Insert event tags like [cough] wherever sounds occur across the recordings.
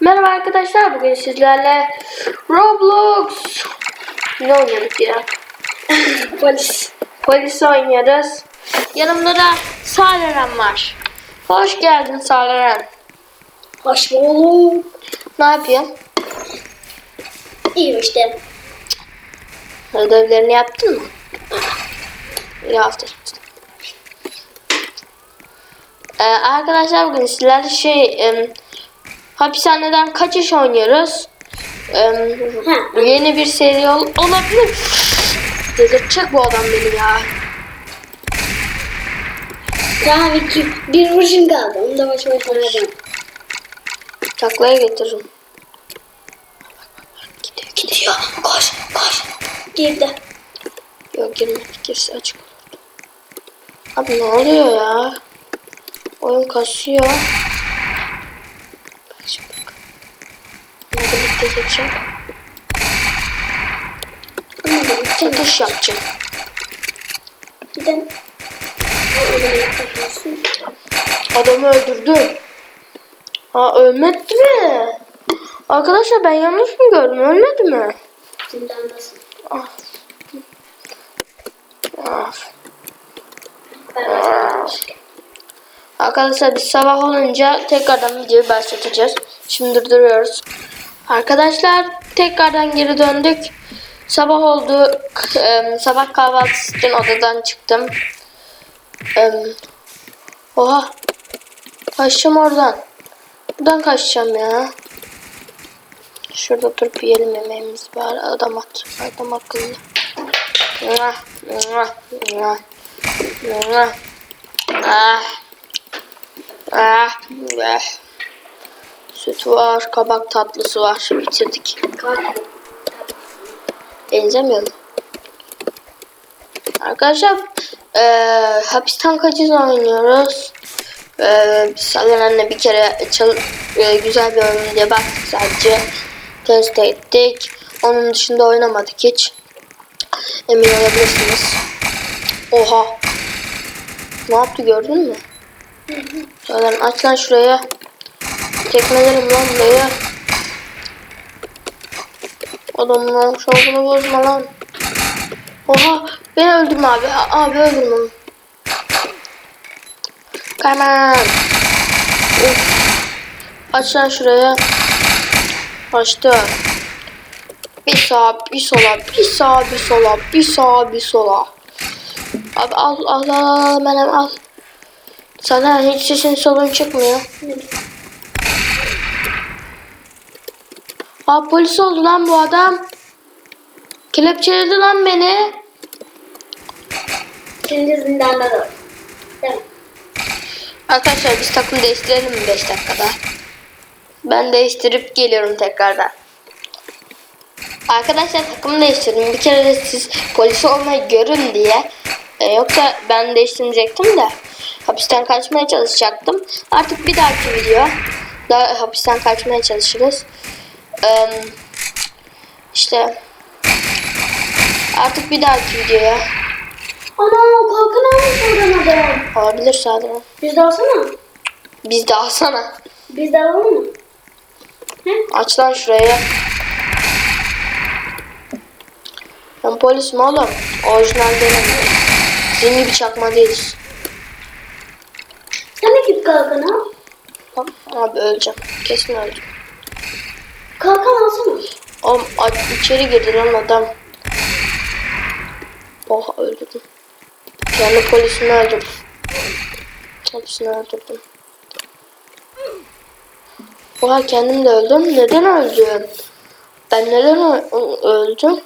Merhaba arkadaşlar bugün sizlerle Roblox ne oynadık ya? [laughs] Polis. Polis oynuyoruz. Yanımda da Saleren var. Hoş geldin Saleren. Hoş bulduk. Ne yapıyorsun? İyiyim işte. Ödevlerini yaptın mı? İyi hafta. Ee, arkadaşlar bugün sizlerle şey hapishaneden kaçış oynuyoruz. Ha. yeni bir seri ol- olabilir. Delirtecek bu adam beni ya. Daha iki, bir vuruşun kaldı. Onu da başıma yapacağım. Taklaya getiririm. Gidiyor gidiyor. Koş koş. Girdi. Yok girmedi. Girse açık. Abi ne oluyor ya? Oyun kasıyor. Bak şimdi bak. Bunu birlikte geçeceğim. Ben gideceğim. Satış yapacağım. Giden. Adamı öldürdüm. Ha ölmedi mi? Arkadaşlar ben yanlış mı gördüm? Ölmedi mi? Arkadaşlar biz sabah olunca tekrardan videoyu başlatacağız. Şimdi durduruyoruz. Arkadaşlar tekrardan geri döndük. Sabah oldu. Sabah kahvaltısı için odadan çıktım. Oha. Kaçacağım oradan. Buradan kaçacağım ya. Şurada durup yiyelim yemeğimiz var. Adam at. Adam akıllı. Ah. Ah, eh. Süt var, kabak tatlısı var. Bitirdik. Benzemiyor mu? Arkadaşlar eee hapisten kaçış oynuyoruz. Biz Salen'le bir kere çal- eee, güzel bir oyun diye baktık sadece. Test ettik. Onun dışında oynamadık hiç. Emin olabilirsiniz. Oha. Ne yaptı gördün mü? Salen aç lan şuraya. Tekmelerim lan burayı. Adamın şovunu bozma lan. Oha beni öldürme abi. A- Abi öldürme onu. Of. Aç lan şuraya. Açtı. Bir sağa bir sola bir sağa bir sola bir sağa bir sola. Abi al al al al benim al. Sana hiç sesin solun çıkmıyor. Aa polis oldu lan bu adam. Kelepçeledi lan beni. Şimdi zindanda da. Arkadaşlar biz takım değiştirelim mi 5 dakikada? Ben değiştirip geliyorum tekrardan. Arkadaşlar takım değiştirdim. Bir kere de siz polis olmayı görün diye. E, yoksa ben değiştirmeyecektim de. Hapisten kaçmaya çalışacaktım. Artık bir dahaki video daha hapisten kaçmaya çalışırız. E, işte artık bir dahaki videoya Ana kalkın almış oradan adam. olabilir sadece. Biz de alsana. Biz de alsana. Biz de alalım mı? He? Aç lan şurayı. Ben polisim oğlum. Orijinal denemiyorum. Sizin gibi çakma değiliz. Sen de git al. Tamam, Abi öleceğim. Kesin öldüm. Kalkan alsana. Oğlum içeri girdi lan adam. Oha öldürdüm. Kendi polisimi öldürdüm. Hepsini öldürdüm. Oha kendim de öldüm. Neden öldüm? Ben neden öldüm?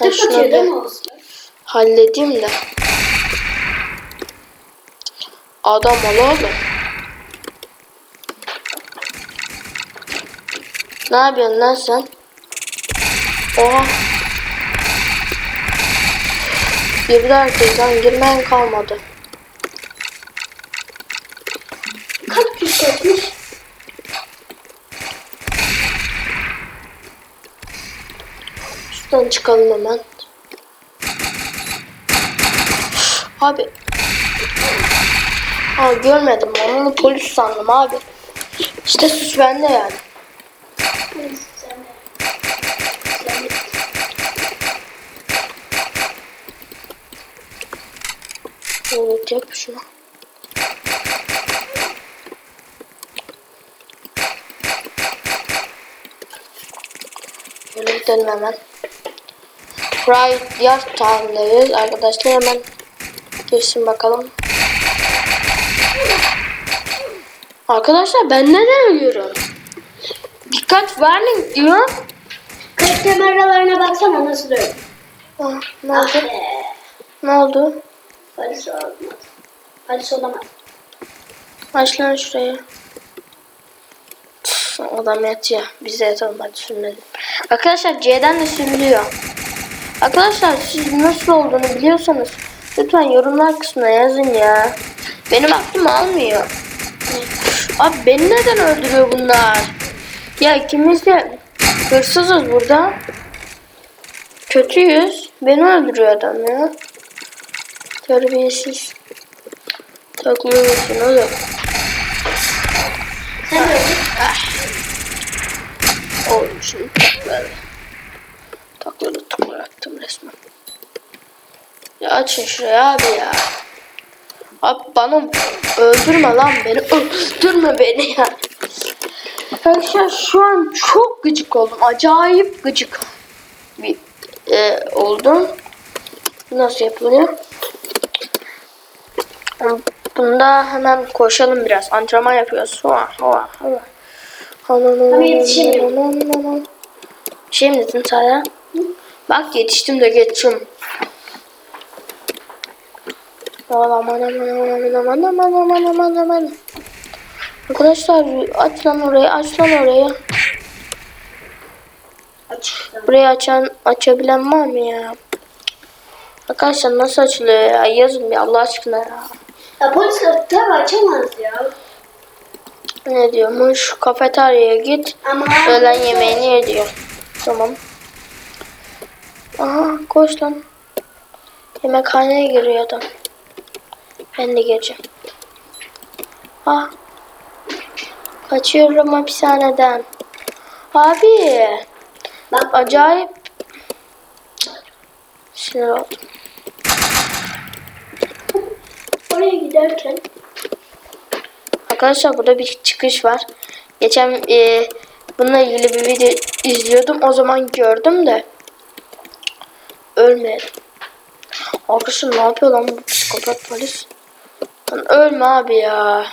Atıyor değil bir halledeyim de. Adam ol oğlum. Ne yapıyorsun lan sen? Oha. Girdi herkes lan girmeyen kalmadı. Kaç kişi kaçmış? Şuradan çıkalım hemen. Abi. Ha görmedim ben onu polis sandım abi. İşte suç bende yani. Olacak şuna. Şöyle gidelim hemen. Right Yard Town'dayız arkadaşlar hemen girsin bakalım. Arkadaşlar ben neden ölüyorum? Dikkat warning diyor. Kayıt kameralarına baksana nasıl duruyor. Ah, ne oldu? Ah be. Ne oldu? Polis olmaz. Polis olamaz. Aç lan şurayı. Tüf, Adam yatıyor. Biz de yatalım hadi sürünelim. Arkadaşlar C'den de sürülüyor. Arkadaşlar siz nasıl olduğunu biliyorsanız lütfen yorumlar kısmına yazın ya. Benim aklım almıyor. Abi beni neden öldürüyor bunlar? Ya ikimiz de hırsızız burada. Kötüyüz. Beni öldürüyor adam ya. Terbiyesiz. Takmıyorsun oğlum. Sen de Oğlum şunu takladı. Takladı tıklattım resmen. Ya açın şurayı abi ya. Abi bana öldürme lan beni. [laughs] Öldürme beni ya. Arkadaşlar şu an çok gıcık oldum. Acayip gıcık bir e, oldum. Nasıl yapılıyor? Bunda hemen koşalım biraz. Antrenman yapıyoruz. Hova. Ama yetişemiyorum. Şey mi dedin Sara? Bak yetiştim de geçtim. Aman aman aman aman aman aman aman aman aman. Arkadaşlar aç lan orayı aç lan orayı. aç. Burayı açan açabilen var mı ya? Arkadaşlar nasıl açılıyor ya? Yazın bir Allah aşkına ya. Ya polis tabi açamaz ya. Ne diyormuş? Kafeteryaya git. Ama Öğlen yemeğini ye diyor. Tamam. Aha koş lan. Yemekhaneye giriyor adam. Ben de gireceğim. Ah. Kaçıyorum hapishaneden. Abi. Bak Acayip. Sinir oldum. Oraya giderken Arkadaşlar burada bir çıkış var. Geçen e, bununla ilgili bir video izliyordum. O zaman gördüm de. Ölmeyelim. Arkadaşlar ne yapıyor lan bu psikopat polis? Lan ölme abi ya.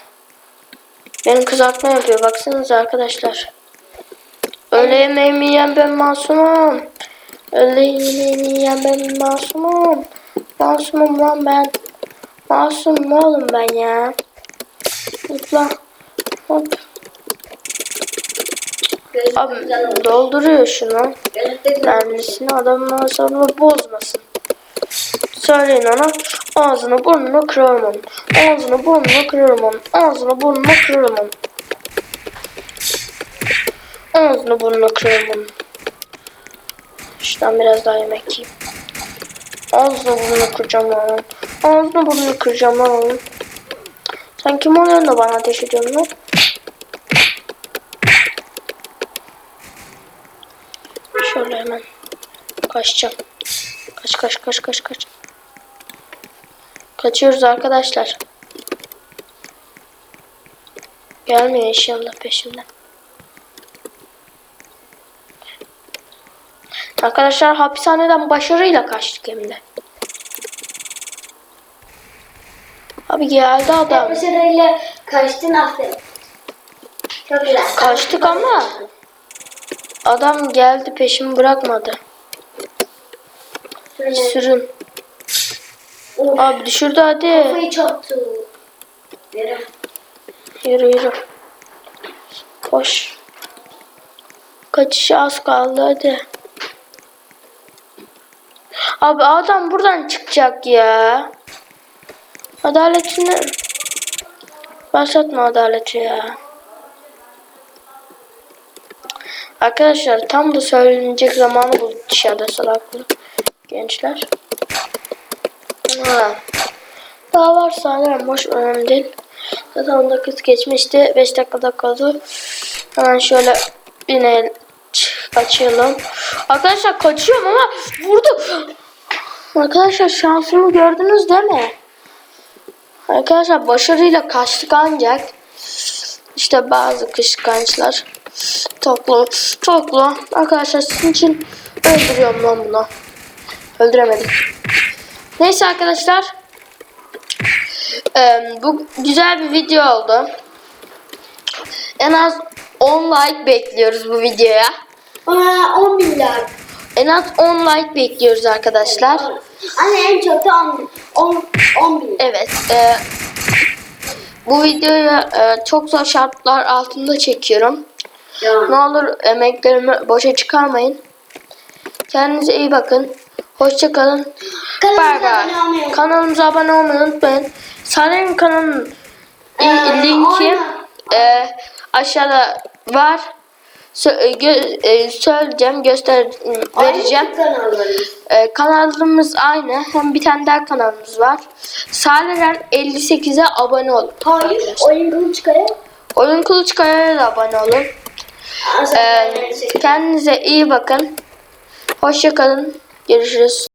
Benim kızartma yapıyor. Baksanıza arkadaşlar. Öğle yemeğimi yiyen ben masumum. Öğle yemeğimi yiyen ben masumum. Masumum lan ben. Masum oğlum ben ya. Zıpla. Hop. Abi dolduruyor şunu. Mermisini adamın asabını bozmasın. Söyleyin ona ağzını burnunu kırarım onun. Ağzını burnunu kırarım onun. Ağzını burnunu kırarım onun. Ağzını burnunu kırarım onun. Şuradan biraz daha yemek yiyeyim. Ağzını burnunu kıracağım onun. Ağzını burnunu kıracağım lan onun. Sen kim oluyorsun da bana ateş ediyorsun lan? Şöyle hemen kaçacağım. Kaç kaç kaç kaç kaç. Kaçıyoruz arkadaşlar. Gelmiyor inşallah peşimden. Arkadaşlar hapishaneden başarıyla kaçtık hem de. Abi geldi adam. Başarıyla kaçtın aferin. Çok güzel. Kaçtık ama adam geldi peşimi bırakmadı. Sürün. Of, Abi düşürdü hadi. Kafayı çarptı. Yere. Yürü yürü. Koş. Kaçışa az kaldı hadi. Abi adam buradan çıkacak ya. Adaletini başlatma adaleti ya. Arkadaşlar tam da söylenecek zamanı bu dışarıda salaklı gençler. Ha. Daha var sanırım boş önemli değil. Zaten 10 dakika geçmişti. 5 dakika dakika oldu. Hemen şöyle yine açalım. Arkadaşlar kaçıyorum ama vurdu. Arkadaşlar şansımı gördünüz değil mi? Arkadaşlar başarıyla kaçtık ancak işte bazı kışkançlar toplu toplu arkadaşlar sizin için öldürüyorum lan bunu. Öldüremedim. Neyse arkadaşlar. Eee, bu güzel bir video oldu. En az 10 like bekliyoruz bu videoya. Aa, 10 bin like. En az 10 like bekliyoruz arkadaşlar. Anne en çok da 10, 10, 10 bin. Evet. eee, bu videoyu eee, çok zor şartlar altında çekiyorum. Yani. Ne olur emeklerimi boşa çıkarmayın. Kendinize iyi bakın. Hoşça kalın. Kanalımıza Bay bay. abone olmayı unutmayın. Kanalımıza abone olmayı unutmayın. Sare'nin kanalının Ee, linki e, aşağıda var. Sö- e, gö- e, söyleyeceğim, göster vereceğim. Kanallarımız. E, kanalımız aynı. Hem bir tane daha kanalımız var. Sare'den 58'e abone olun. Hayır. Oyun kılıçkaya. Oyun Kılıçkaya'ya da abone olun. E, şey- kendinize iyi bakın. Hoşça kalın. Görüşürüz.